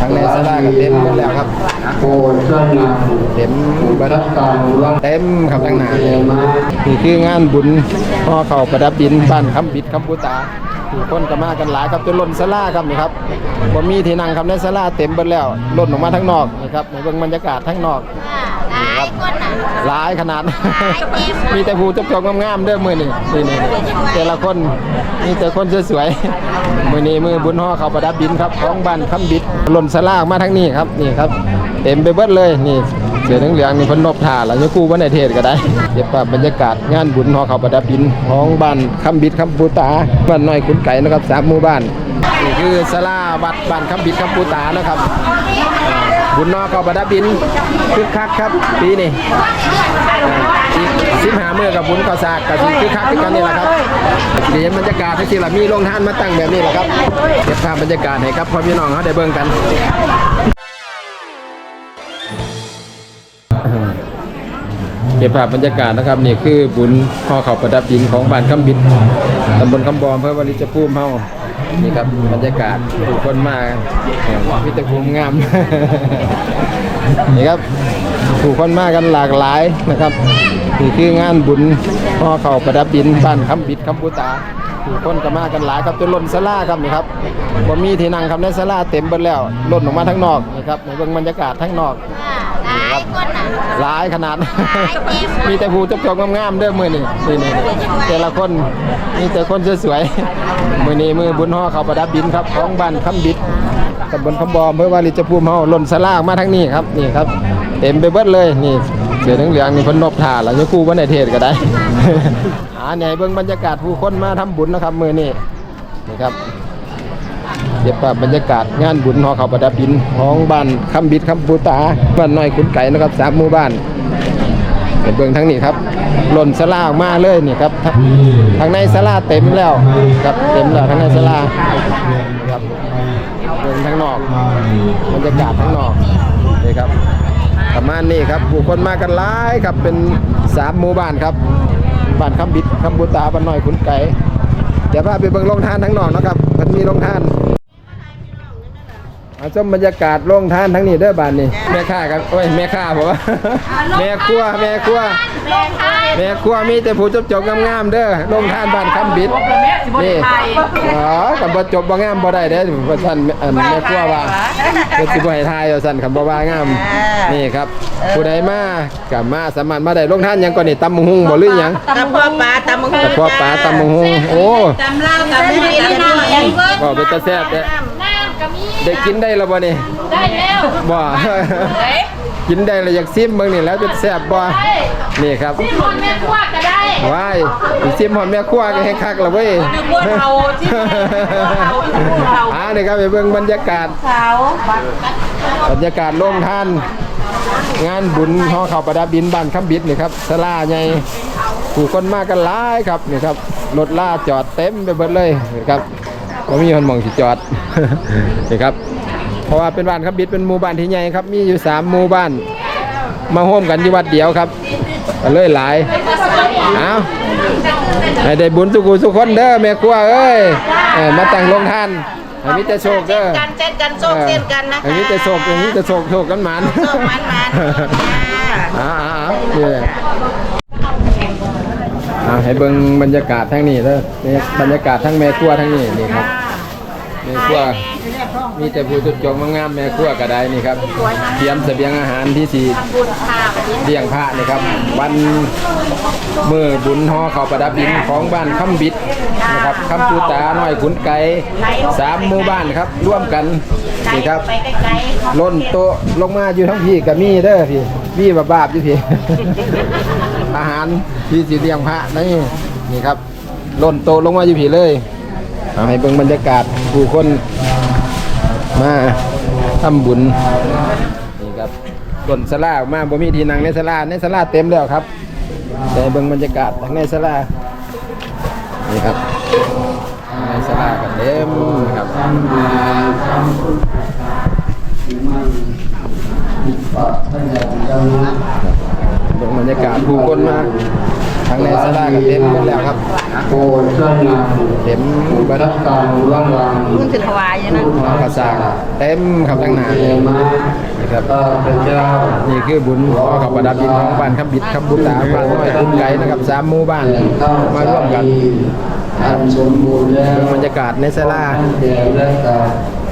ทั้งในสลาก็เต็มหมดแล้วครับโปรดช่วยนเต็มเบิดรักกาเต็มครับทั้งหนาเดียวมานี่คืองานบุญพ่อเขาประดับดินบ้านคำบิดคำพุตาผู้คนก็มากันหลายครับจนล้นสลาครับนี่ครับบ่มีที่นั่งครับในสลาเต็มหมดแล้วล้นออกมาทั้งนอกนี่ครับในเบิ่งบรรยากาศทั้งนอก คนอะหลายขนาดเต็มมีแต่ผู้จบจบๆงามๆเด้อมือนี่นี่นี่แต่ละคนมีแต่คนสวยๆมือนี้มือบุญห่อเขาประดับดินครับของบ้านคำบิดหล่นสลากมาทั้งนี้ครับนี่ครับ เต็มไปเบิดเลยนี่เสือเหลืองๆนี่เพิ่นนบถ่าแล้วจะกู้วันในเทศก็ได้เก็บภาพบรรยากาศงานบุญห่อเขาประดับดินของบ้านคำบิดคำปูตาบ้านน้อยขุนไก่นะครับสามหมู่บ้านนี่คือสลาวัดบ้านคำบิดคำปูตานะครับ บุญนอกเขาประดับดินคึกคักครับปีนี้สิบหาเมื่อกับบุญก่อสากกับที่คึกคักด้วยกันนี่แหละครับเดี๋ยวบรรยากาศที่เรามีโรงทานมาตั้งแบบนี้แหละครับเก็บภาพบรรยากาศให้ครับพ่อพี่น้องเขาได้เบิ่งกันเก็บภาพบรรยากาศนะครับนี่คือบุญพ่อเขาประดับดินของบ้านคำบิดตำบลคำบอมเพื่อวริจภูมิเฮา นี่ครับบรรยากาศผู้คนมาพิตภูมิงาม นี่ครับผู้คนมากันหลากหลายนะครับนี่คืองานบุญพ่อเขาประดับดินบ้านคำบิดคำพุตาผู้คนก็มากันหลายครับจนล้นสลาครับนี่ครับบ่มีที่นั่งครับในสลาเต็มเบิดแล้วล้นออกมาทั้งนอกนี่ครับในเบิ่งบรรยากาศทั้งนอก คนอะหลายขนาดเต็มมีแต่ผู้จบจบๆงามๆเด้อมือนี่นี่นี่แต่ละคนมีแต่คนสวยๆมือนี้มือบุญห่อเขาประดับดินครับของบ้านคำบิดตำบลคำบอมเพื่อว่าลิจะภูมิเฮาหล่นสลากมาทั้งนี้ครับนี่ครับ เต็มไปเบิดเลยนี่เสือเหลืองๆนี่เพิ่นนบถ่าแล้วจะกู้วันในเทศก็ได้อ่าเนี่ยเบิ่งบรรยากาศผู้คนมาทำบุญนะครับมือนี้นี่ครับ เก็บภาพบรรยากาศงานบุญหอเขาประดับดินของบ้านคำบิดคำปูตาบ้านน้อยขุนไก่นะครับสามหมู่บ้านเห็นเบื้องทั้งนี้ครับหล่นสลาออกมาเลยนี่ครับทางทางในสลาเต็มแล้วครับเต็มแล้วทางในสลาครับเบื้องทั้งนอกบรรยากาศทั้งนอกนี่ครับประมาณนี้ครับผู้คนมากันหลายครับเป็นสามหมู่บ้านครับบ้านคำบิดคำปูตาบ้านน้อยขุนไก่เดี๋ยวพาไปเบิ่งโรงทานทั้งนอกนะครับมันมีโรงทาน มาชมบรรยากาศโรงทานทั้งนี้เด้อบ้านนี้แม่ค้าครับโอ้ยแม่ค้าบอกว่าแม่ครัวแม่ครัวแม่ค้าแม่ครัวมีแต่ผู้จบจบๆงามๆเด้อโรงทานบ้านคำบิดนี่อ๋อกับบ่จบบ่งามบ่ได้เด้อว่าซั่นอันแม่ครัวว่าเพิ่นสิบ่ให้ทายว่าซั่นคำบ่ว่างามนี่ครับ ผู้ใดมาก็มาสามารถมาได้โรงทานหยังก่อนนี่ตำบักหุ่งบ่หรือหยังตำพ่อปลาตำมังกระเพาะปลาตำบักหุ่งโอ้ตำลาวตำไม่ได้ตำไม่ได้บ่เป็นตาแซ่บเด้อน้ำก็มี ได้กินได้แล้วบ่นี่ได้แล้วบ่ กินได้แล้วอยากซิมเบิ่งนี่แล้วจะแซ่บบ่นี่ครับที่คนแม่ครัวก็ได้ว้ายอีซิมหอมแม่ครัวก็ให้คักแล้วเว้ยนึกว่าเทาที่เทาที่เทาอ่านี่ครับไปเบิ่งบรรยากาศเทาบรรยากาศโรงทาน งานบุญห่อข้าวประดับดินบ้านคำบิดนี่ครับศาลาใหญ่ผู้คนมากันหลายครับนี่ครับรถลาจอดเต็มไปหมดเลยนี่ครับ บ่มีคนมองสิจอดนี่ครับ เพราะว่าเป็นบ้านคำบิดเป็นหมู่บ้านที่ใหญ่ครับ มีอยู่สามหมู่บ้าน มาร่วมกันที่วัดเดียวครับก็เลยหลายเอาให้ได้บุญสุกุสุกคนเด้อแม่ครัวเอ้ยเออมาตั้งโรงทานให้มีแต่โชคเด้อกันเช่นกันโชคเช่นกันนะคะอันนี้จะโศกอันนี้จะโศกโศกกันหมันโชคมันมันอ่าอ่าอ่านี่แหละ อ่าให้เบิ่งบรรยากาศทั้งนี้เด้อนี่บรรยากาศทั้งแม่ครัวทั้งนี้นี่ครับแม่ครัวมีแต่ผู้จุดจงงามๆแม่ครัวก็ได้นี่ครับเตรียมเสบียงอาหารที่สีเลี้ยงพระนี่ครับวันมือบุญห่อเขาวประดับดินของบ้านคำบิดนะครับคำปูตาน้อยขุนไก่สามหมู่บ้านครับ ร่วมกันนี่ครับไปไกลๆล่นโต๊ะลงมาอยู่ทั้งพี่กับมี่เด้อพี่พี่บาบาบอยู่พี่อาหารพี่สีเลียงพระนี่นี่ครับล่นโต๊ะลงมาอยู่พี่เลยเอาให้เบิ่งบรรยากาศผู้คนมาทำบุญนี่ครับต้นสลาออกมาบ่มีที่นั่งในสลาในสลาเต็มแล้วครับแต่เบิ่งบรรยากาศทางในสลานี่ครับในสลาก็เต็มนะครับเบิ่ง บรรยากาศผู้คนมาทางในสลาก็เต็มหมดแล้วครับโปรดช่วยนำเต็มผู้เบัดรับการร่วมวางคุณสิถวายอยู่นั่นหอกระสากเต็มครับทั้งหนาเอมาครับข้าพเจ้านี่คือบุญขอกับประดับดินของบ้านคำบิดคำบุตาบ้านน้อยคุ้มไก่นะครับสามหมู่บ้านมาร่วมกันอันสมบูรณ์แล้วดูบรรยากาศในศาลาเดียวและการ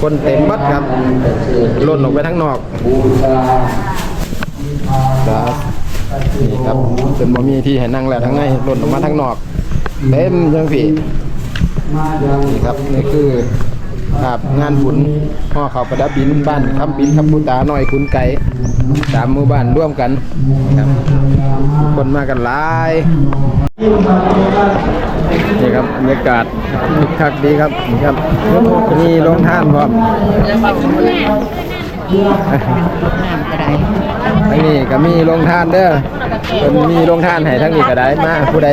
คนเต็มบัดครับล่นออกไปทั้งนอกบูชาครับ นี่ครับจนบ่มีที่ให้นั่งแล้วทั้งในหล่นออกมาทั้งนอกเต็มยังพี่นี่ครับนี่คือภาพงานบุญห่อเขาวประดับบินบ้านคำบินคำบุตาน้อยคุณไก่สามหมู่บ้านร่วมกันครับ คนมากันหลายนี่ครับบรรยากาศคึกคักดีครับนี่ครับมีโรงท่านพร้อม ทั้งนี้ก็มีโรงท่านเด้อเป็นมีโรงท่านให้ทั้งนี้ก็ได้มาผู้ใด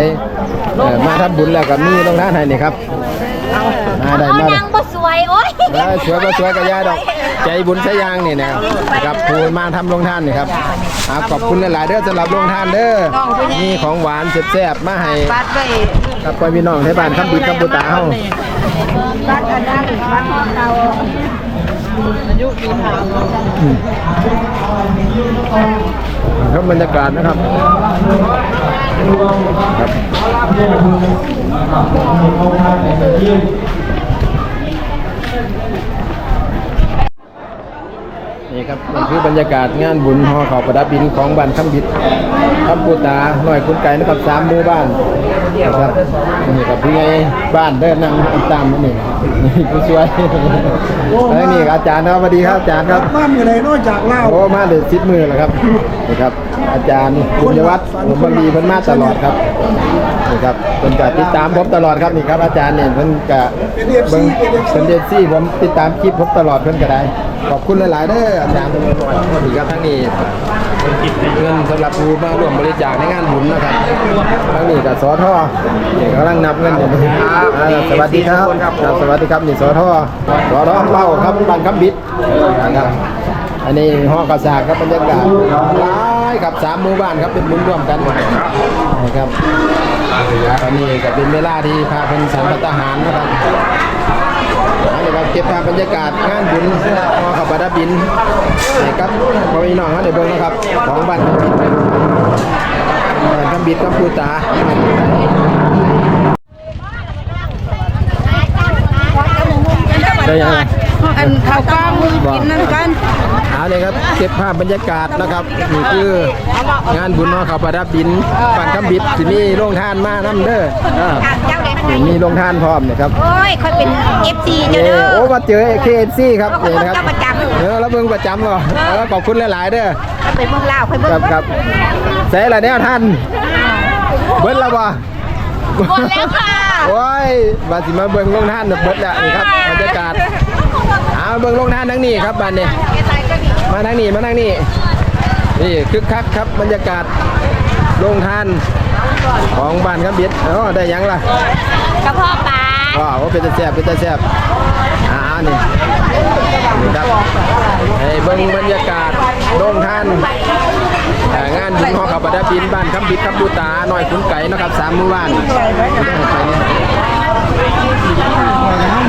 เอ่อมาทำบุญแล้วก็มีโรงท่านให้นี่ครับมาได้มาได้ยังบ่สวยโอ้ยเออสวยก็สวยก็ยาดอกใจบุญใช้ยางนี่นะครับนะครับผู้มาทำโรงทานนี่ครับอ่าขอบคุณหลายๆเด้อสำหรับโรงทานเด้อมีของหวานแซ่บๆมาให้บัดไว้กับพ่อพี่น้องในบ้านคำบุญคำบุตาเฮาบัดอันนั้นบัดของเรา อายุปีหาครับบรรยากาศนะครับครับ นี่ครับนี่คือบรรยากาศงานบุญหอเขาวประดับบินของบ้านคำบิดคำปูตาหน่อยคุณไก่นะครับสามหมู่บ้านนะครับนี่กับพี่ไงบ้านเดินนั่งตามนี่นี่ผู้ช่วยแล้วนี่อาจารย์ครับสวัสดีครับอาจารย์ครับมามือไหนนอกจากเล่าโอ้มาเดือดชิดมือแล้วครับนี่ครับ อาจารย์บุญวัฒน์ผมบังดีเพิ่นมาตลอดครับนี่ครับเพิ่นก็ติดตามผมตลอดครับนี่ครับอาจารย์เนี่ยเพิ่นก็เบิ่งเป็นเดซี่ผมติดตามคลิปผมตลอดเพิ่นก็ได้ ขอบคุณหลาย ๆเด้ออาจารย์ทุกคนนี่ครับทั้งนี้เงินสำหรับผู้มาร่วมบริจาคในงานบุญนะครับทั้งนี้ก็สอทอนี่กกำลังนับเงินอยู่ครับสวัสดีครับครับสวัสดีครับนี่สอทอสอทอเป้าครับบ้านคำบิดนะครับอันนี้ห้องกระสากครับบรรยากาศหลายครับสามหมู่บ้านครับเป็นบุญร่วมกันนะครับตอนนี้ก็เป็นเวลาที่พาเป็นสันพัตหารนะครับ นนี้ครับเก็บภาพบรรยากาศงานบุญห้องขับบัตรบินนี่ครับพอมีน้องเขาได้เบิ่งนะครับ ของบ้านคำบิดบ้านคำบิดกับปูตาได้ยังอันข้าวกล้องกินนั่นกันเอาเลยครับเก็บภาพบรรยากาศนะครับนี่คืองานบุญเนาะเขาประดับดินปั่นคำบิดที่นี่โรงทานมาน้ำเด้ออ่าเจ้าเด็ก นี่มีโรงทานพร้อมนะครับโอ้ยค่อยเป็น FC เอเจ้าเด้อโอ้มาเจอ KFC ครับนี่นะครับเจ้าประจำเออแล้วเบิ่งประจำเหรอเออขอบคุณหลายๆเด้อไปเมืองลาวไปเมืองครับครับใส่ละแนวท่านเบิ้ลและบ่หมดแล้วค่ะโอ้ยมาสิมาเบิ่งโรงทานน่ะเบิ้ลแล้วนี่ครับบรรยากาศเอาเบิ่งโรงทานทั้งนี้ครับบ้านนี้มาทางนี้มาทางนี้นี่คึกคักครับบรรยากาศโรงทาน ของบ้านครับบิดอ๋อได้หยังล่ะกระเพาะปลาว้าวเป็นตาแซ่บเป็นตาแซ่บอ่านี่นี่ครับให้เบิ่งบรรยากาศโรงทานเอ่องานบุญหอขับประดับบินบ้านคำบิดคำบูตาหน่อยขุนไก่เนาะครับสามหมู่บ้าน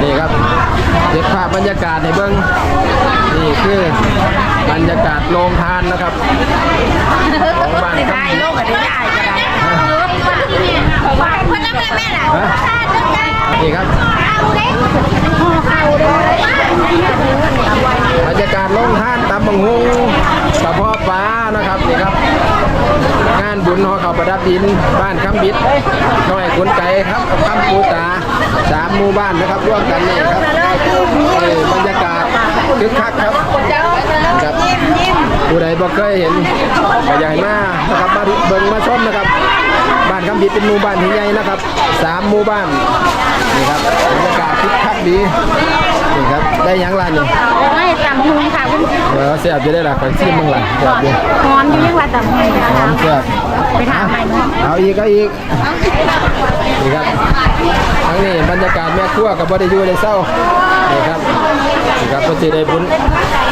นี่ครับเก็บภาพบรรยากาศให้เบิ่งนี่คือบรรยากาศโรงทานนะครับของบ้านคำได้ บิดโลกก็ได้ได้ก็ได้ว่าคนนั้นแม่ล่ะนี่ครับบรรยากาศลงท่านตำบังฮงกระพาะปลานะครับนี่ครับ งานบุญหอเขาประดับดิน บ้านคำบิดน้อยขุนไก่ครับคำปูตาสามหมู่บ้านนะครับร่วมกันนี่ครับบรรยากาศคึกคักครับครับผู้ใดบ่เคยเห็นก็ใหญ่มากนะครับมาเบิ่งมาชมนะครับ บ้านคำบิดเป็นหมู่บ้านที่ใหญ่นะครับสามหมู่บ้านนี่ครับบรรยากาศคึกคักดีนี่ครับได้หยังล่ะนี่ไม่ตำหุงค่ะคุณเออเสียบจะได้หลักไปซิมมึงล่ะเสียบอยู่ฮอนอยู่ยังว่าตำหุงหอมเสียบไปถามใหม่เนาะเอาอีกก็อีกนี่ครับทั้งนี้บรรยากาศแม่ครัวกับบไดิยูเลยเศร้านี่ครับนี่ครับเพิ่นจะได้บุญ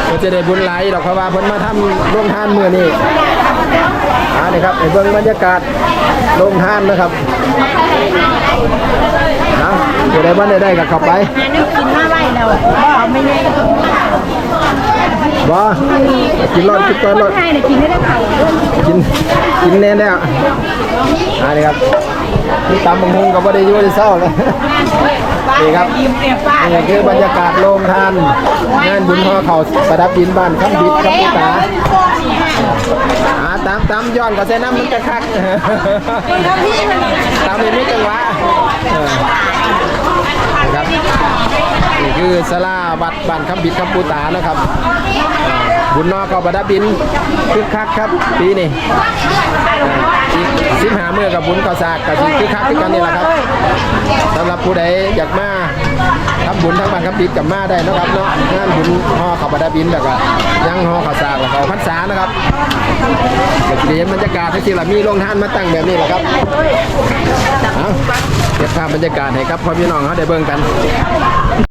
เพิ่นจะได้บุญหลายดอกเพราะว่าเพิ่นมาทำโรงทานมื้อนี้ อ่านี่ครับให้เบิ่งบรรยากาศโรงทานนะครับนะอยู่ได้บ้านได้ได้กับเข้าไปหาน้ำกินมาไว้แล้วบ่ไม่ได้บ่กินรอดกินก่อนรอดไทยเนี่ยกินได้ไข่กินกินแน่แล้วอันนี้ครับนี่ตำบังฮงก็บ่ได้อยู่ได้เศร้าเลย นี่ครับยิ้มเรียบป้านี่คือบรรยากาศโรงทานงานบุญห่อเขาประดับดินบ้านคำบิดครับพี่ตาอ่าตามตามย้อนก็ใส่น้ำมันจะคักตามไม่จังหวะเออนะครับนี่คือสลาวัดบ้านคำบิดคำปูตานะครับ บุญนอกก็ประดับดินคึกคักครับ ปีนี้สิบหาเมื่อกับบุญก่อสากกับคึกคักที่กันนี่แหละครับสำหรับผู้ใดอยากมาทำบุญทั้งบ้านคำบิดกับมาได้นะครับเนาะงานบุญห่อเขาประดับดินแล้วก็ยังห่อข้าวสากแล้วก็พรรษานะครับก็จะได้เห็นบรรยากาศที่เรามีโรงทานมาตั้งแบบนี้แหละครับเอาเก็บภาพบรรยากาศให้ครับพ่อพี่น้องเขาได้เบิ่งกัน